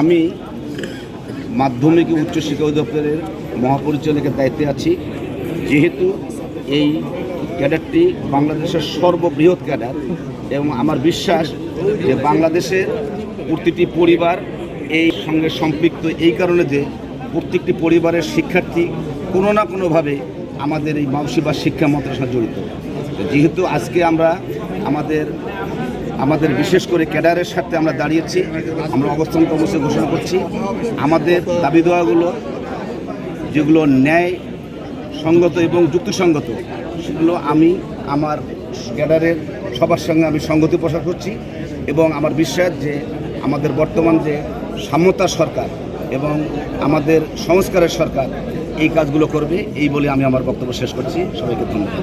আমি মাধ্যমিক উচ্চশিক্ষা অধিদপ্তরের মহাপরিচালকের দায়িত্বে আছি। যেহেতু এই ক্যাডারটি বাংলাদেশের সর্ববৃহৎ ক্যাডার এবং আমার বিশ্বাস যে বাংলাদেশের প্রতিটি পরিবার এই সঙ্গে সম্পৃক্ত এই কারণে যে প্রত্যেকটি পরিবারের শিক্ষার্থী কোনো না কোনোভাবে আমাদের এই মাউসি বা শিক্ষা মন্ত্রণার সাথে জড়িত। যেহেতু আজকে আমরা আমাদের আমাদের বিশেষ করে ক্যাডারের সাথে আমরা দাঁড়িয়েছি, আমরা অবস্থান কর্মসূচি ঘোষণা করছি। আমাদের দাবি দেওয়াগুলো যেগুলো ন্যায় সঙ্গত এবং যুক্তিসঙ্গত, সেগুলো আমি আমার ক্যাডারের সবার সঙ্গে আমি সঙ্গতি প্রসার করছি এবং আমার বিশ্বাস যে আমাদের বর্তমান যে সাম্যতা সরকার এবং আমাদের সংস্কারের সরকার এই কাজগুলো করবে, এই বলে আমি আমার বক্তব্য শেষ করছি। সবাইকে ধন্যবাদ।